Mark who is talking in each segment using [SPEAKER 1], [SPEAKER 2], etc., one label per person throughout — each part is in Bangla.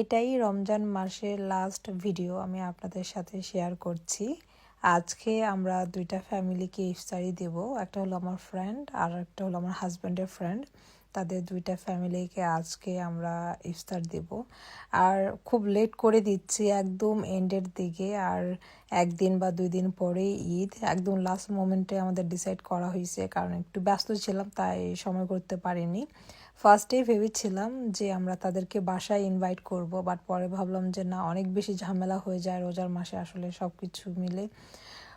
[SPEAKER 1] এটাই রমজান মাসের লাস্ট ভিডিও আমি আপনাদের সাথে শেয়ার করছি। আজকে আমরা দুইটা ফ্যামিলিকে ইফতারি দেব। একটা হলো আমার ফ্রেন্ড আর একটা হলো আমার হাজব্যান্ডের ফ্রেন্ড তাদের দুইটা ফ্যামিলিকে আজকে আমরা ইফতার দেব। আর খুব লেট করে দিচ্ছি একদম এন্ডের দিকে। আর একদিন বা দুই দিন পরেই ঈদ। একদম লাস্ট মোমেন্টে আমাদের ডিসাইড করা হয়েছে। কারণ একটু ব্যস্ত ছিলাম, তাই সময় করতে পারিনি। ফার্স্টে ভেবেছিলাম যে আমরা তাদেরকে বাসায় ইনভাইট করব বাট পরে ভাবলাম যে না, অনেক বেশি ঝামেলা হয়ে যায় রোজার মাসে আসলে সব কিছু মিলে।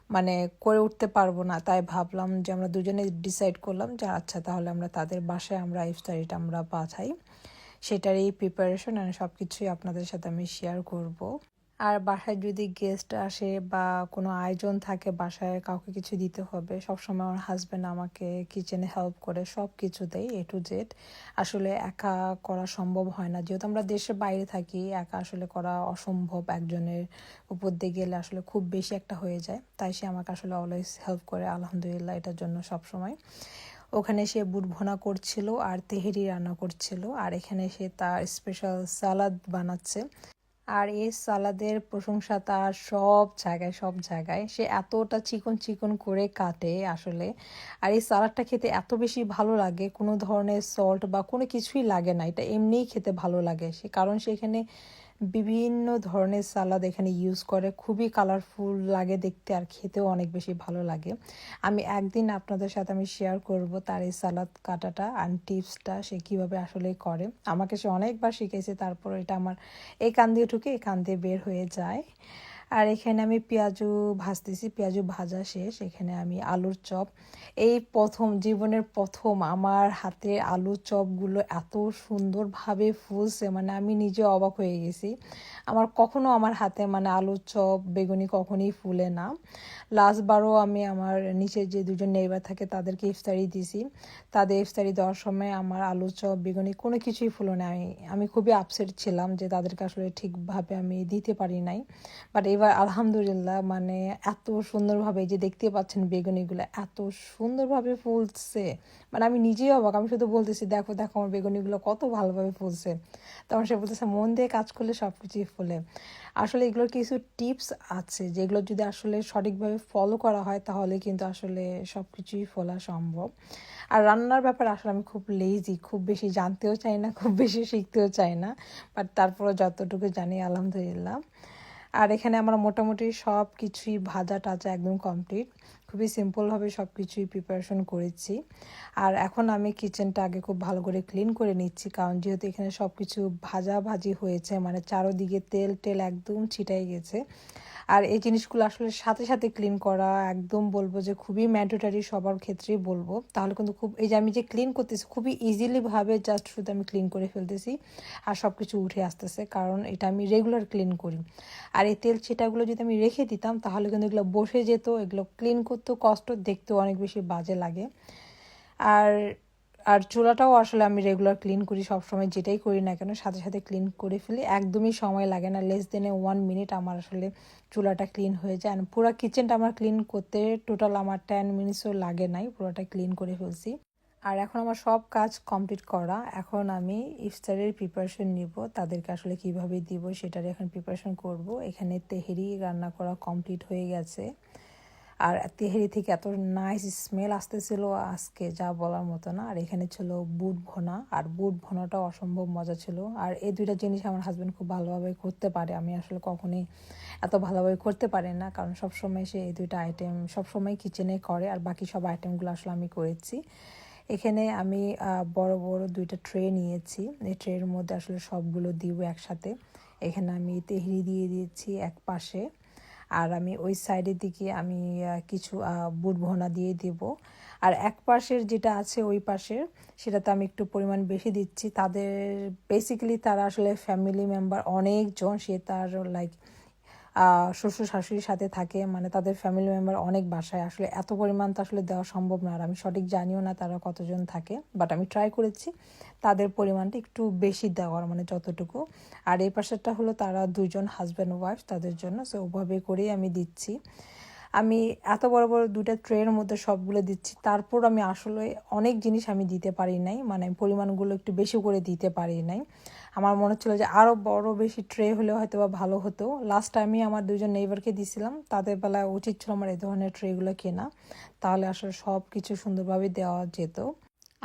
[SPEAKER 1] মানে করে উঠতে পারব না, তাই ভাবলাম যে আমরা দুজনে ডিসাইড করলাম যে আচ্ছা তাহলে আমরা তাদের বাসায় আমরা ইফতারিটা আমরা পাঠাই। সেটারই প্রিপারেশন মানে সব কিছুই আপনাদের সাথে আমি শেয়ার করব। আর বাসায় যদি গেস্ট আসে বা কোনো আয়োজন থাকে, বাসায় কাউকে কিছু দিতে হবে, সবসময় আমার হাজব্যান্ড আমাকে কিচেনে হেল্প করে সব কিছু দেয় এ টু জেড আসলে একা করা সম্ভব হয় না। যেহেতু আমরা দেশের বাইরে থাকি, একা আসলে করা অসম্ভব। একজনের উপর দিয়ে গেলে আসলে খুব বেশি একটা হয়ে যায়। তাই সে আমাকে আসলে অলওয়েজ হেল্প করে, আলহামদুলিল্লাহ, এটার জন্য সবসময়। ওখানে সে বুট ভোনা করছিল আর তেহেরি রান্না করছিল। আর এখানে সে তার স্পেশাল সালাদ বানাচ্ছে। আর এই সালাদের প্রশংসা তার সব জায়গায় সব জায়গায়। সে এতটা চিকন চিকন করে কাটে আসলে। আর এই সালাডটা খেতে এত বেশি ভালো লাগে, কোনো ধরনের সল্ট বা কোনো কিছুই লাগে না। এটা এমনিই খেতে ভালো লাগে সে। কারণ সেখানে বিভিন্ন ধরনের সালাদ এখানে ইউজ করে। খুবই কালারফুল লাগে দেখতে আর খেতেও অনেক বেশি ভালো লাগে। আমি একদিন আপনাদের সাথে আমি শেয়ার করব তার এই সালাদ কাটাটা আর টিপসটা সে কীভাবে আসলে করে। আমাকে সে অনেকবার শিখেছে, তারপর এটা আমার এই কান দিয়ে ঢুকে এই কান দিয়ে বের হয়ে যায়। আর এখানে আমি পেঁয়াজু ভাজতেছি, পেঁয়াজু ভাজা শেষ। এখানে আমি আলুর চপ। এই প্রথম, জীবনের প্রথম আমার হাতে আলুর চপগুলো এত সুন্দরভাবে ফুলছে মানে আমি নিজে অবাক হয়ে গেছি। আমার কখনো আমার হাতে মানে আলুর চপ, বেগুনি কখনই ফুলে না। লাস্টবারও আমি আমার নিচে যে দুজন নেইবার থাকে, তাদেরকে ইফতারি দিছি। তাদের ইফতারি দেওয়ার সময় আমার আলু চপ, বেগুনি কোনো কিছুই ফুলো না আমি আমি খুবই আপসেট ছিলাম যে তাদেরকে আসলে ঠিকভাবে আমি দিতে পারি নাই। বাট এবার আলহামদুলিল্লাহ মানে এত সুন্দরভাবে যে দেখতে পাচ্ছেন বেগুনিগুলো এত সুন্দরভাবে ফুলছে। মানে আমি নিজেই অবাক, আমি শুধু বলতেছি, দেখো দেখো আমার বেগুনিগুলো কত ভালোভাবে ফুলছে। তখন সে বলতেছে, মন দিয়ে কাজ করলে সব কিছুই ফুলে। আসলে এগুলোর কিছু টিপস আছে যেগুলো যদি আসলে সঠিকভাবে ফলো করা হয়, তাহলে কিন্তু আসলে সব কিছুই ফোলা সম্ভব। আর রান্নার ব্যাপারে আসলে আমি খুব লেজি খুব বেশি জানতেও চাই না, খুব বেশি শিখতেও চাই না। বাট তারপরে যতটুকু জানি, আলহামদুলিল্লাহ। আর এখানে আমার মোটামুটি সব কিছুই ভাজা টাজা একদম কমপ্লিট খুবই সিম্পলভাবে সব কিছুই প্রিপারেশন করেছি। আর এখন আমি কিচেনটা আগে খুব ভালো করে ক্লিন করে নিচ্ছি, কারণ যেহেতু এখানে সব কিছু ভাজা ভাজি হয়েছে মানে চারোদিকে তেল টেল একদম ছিটাই গেছে। আর এই জিনিসগুলো আসলে সাথে সাথে ক্লিন করা, একদম বলব যে খুবই ম্যান্ডেটারি সবার ক্ষেত্রেই বলব। তাহলে কিন্তু খুব, এই যে আমি যে ক্লিন করতেছি, খুবই ইজিলিভাবে জাস্ট শুধু আমি ক্লিন করে ফেলতেছি, আর সব কিছু উঠে আসতেছে, কারণ এটা আমি রেগুলার ক্লিন করি। আর এই তেল ছিটাগুলো যদি আমি রেখে দিতাম, তাহলে কিন্তু এগুলো বসে যেত, এগুলো ক্লিন করতেও কষ্ট দেখতেও অনেক বেশি বাজে লাগে। আর আর চুলাটাও আসলে আমি রেগুলার ক্লিন করি সবসময় যেটাই করি না কেন, সাথে সাথে ক্লিন করে ফেলি। একদমই সময় লাগে না লেস দেনে ওয়ান মিনিট আমার আসলে চুলাটা ক্লিন হয়ে যায়। আর পুরো কিচেনটা আমার ক্লিন করতে টোটাল আমার টেন মিনিটসও লাগে নাই, পুরোটা ক্লিন করে ফেলছি। আর এখন আমার সব কাজ কমপ্লিট করা। এখন আমি ইফতারের প্রিপারেশন নিব, তাদেরকে আসলে কীভাবে দিব সেটার এখন প্রিপারেশন করব। এখানে তেহেরি রান্না করা কমপ্লিট হয়ে গেছে। আর তেহেরি থেকে এত নাইস স্মেল আসতেছিল আজকে, যা বলার মতো না। আর এখানে ছিল বুট ভোনা, আর বুট ভোনাটাও অসম্ভব মজা ছিল। আর এই দুইটা জিনিস আমার হাজব্যান্ড খুব ভালোভাবে করতে পারে। আমি আসলে কখনোই এত ভালোভাবে করতে পারি না, কারণ সবসময় সে এই দুইটা আইটেম সবসময় কিচেনে করে, আর বাকি সব আইটেমগুলো আসলে আমি করেছি। এখানে আমি বড় বড় দুইটা ট্রে নিয়েছি। এই ট্রের মধ্যে আসলে সবগুলো দিব একসাথে। এখানে আমি তেহরি দিয়ে দিয়েছি এক পাশে। আর আমি ওই সাইডের দিকে আমি কিছু বুট ভোনা দিয়ে দেব। আর এক পাশের যেটা আছে ওই পাশের, সেটাতে আমি একটু পরিমাণ বেশি দিচ্ছি। তাদের বেসিক্যালি তারা আসলে ফ্যামিলি মেম্বার অনেকজন, সে তার লাইক শ্বশুর শাশুড়ির সাথে থাকে মানে তাদের ফ্যামিলি মেম্বার অনেক বাসায়। আসলে এত পরিমাণ তো আসলে দেওয়া সম্ভব না, আর আমি সঠিক জানিও না তারা কতজন থাকে বাট আমি ট্রাই করেছি। তাদের পরিমাণটা একটু বেশি দেওয়ার মানে যতটুকু। আর এই পাশেরটা হলো তারা দুজন হাজব্যান্ড ওয়াইফ তাদের জন্য সো ওভাবে করেই আমি দিচ্ছি। আমি এত বড় বড় দুটা ট্রের মধ্যে সবগুলো দিচ্ছি, তারপর আমি আসলে অনেক জিনিস আমি দিতে পারি নাই মানে পরিমাণগুলো একটু বেশি করে দিতে পারি নাই। আমার মনে হচ্ছিল যে আরও বড় বেশি ট্রে হলে হয়তো বা ভালো হতো। লাস্ট টাইমে আমার দুজন নেইবারকে দিয়েছিলাম তাদের বেলায় উচিত ছিল আমার এই ধরনের ট্রেগুলো কেনা। তাহলে আসলে সব কিছু সুন্দরভাবে দেওয়া যেত।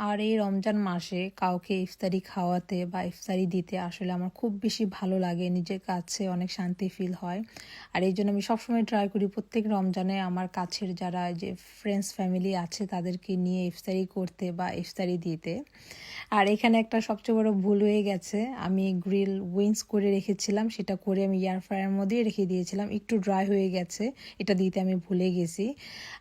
[SPEAKER 1] আর এই রমজান মাসে কাউকে ইফতারি খাওয়াতে বা ইফতারি দিতে আসলে আমার খুব বেশি ভালো লাগে, নিজের কাছে অনেক শান্তি ফিল হয়। আর এই জন্য আমি সবসময় ট্রাই করি প্রত্যেক রমজানে আমার কাছের যারা যে ফ্রেন্ডস ফ্যামিলি আছে তাদেরকে নিয়ে ইফতারি করতে বা ইফতারি দিতে। আর এখানে একটা সবচেয়ে বড় ভুল হয়ে গেছে, আমি গ্রিল উইংস করে রেখেছিলাম, সেটা করে আমি এয়ার ফ্রায়ার মধ্যেই রেখে দিয়েছিলাম, একটু ড্রাই হয়ে গেছে, এটা দিতে আমি ভুলে গেছি।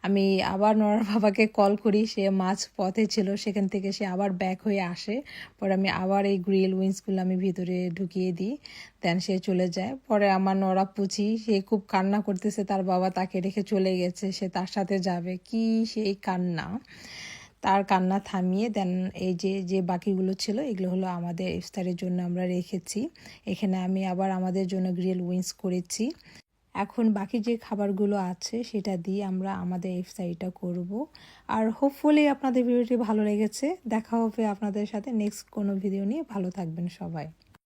[SPEAKER 1] আমি আবার নরার বাবাকে কল করি, সে মাছ পথে ছিল, সেখান থেকে সে আবার ব্যাক হয়ে আসে। পরে আমি আবার এই গ্রিল উইংসগুলো আমি ভিতরে ঢুকিয়ে দিই দেন সে চলে যায়। পরে আমার নরা পুচি, সে খুব কান্না করতেছে, তার বাবা তাকে রেখে চলে গেছে, সে তার সাথে যাবে। কি সেই কান্না? তার কান্না থামিয়ে দেন এই যে যে বাকিগুলো ছিল, এগুলো হলো আমাদের ইফতারের জন্য আমরা রেখেছি। এখানে আমি আবার আমাদের জন্য গ্রিল উইংস করেছি। এখন বাকি যে খাবারগুলো আছে, সেটা দিয়ে আমরা আমাদের ইফতারিটা করব। আর হোপফুলি আপনাদের ভিডিওটি ভালো লেগেছে। দেখা হবে আপনাদের সাথে নেক্সট কোনো ভিডিও নিয়ে। ভালো থাকবেন সবাই।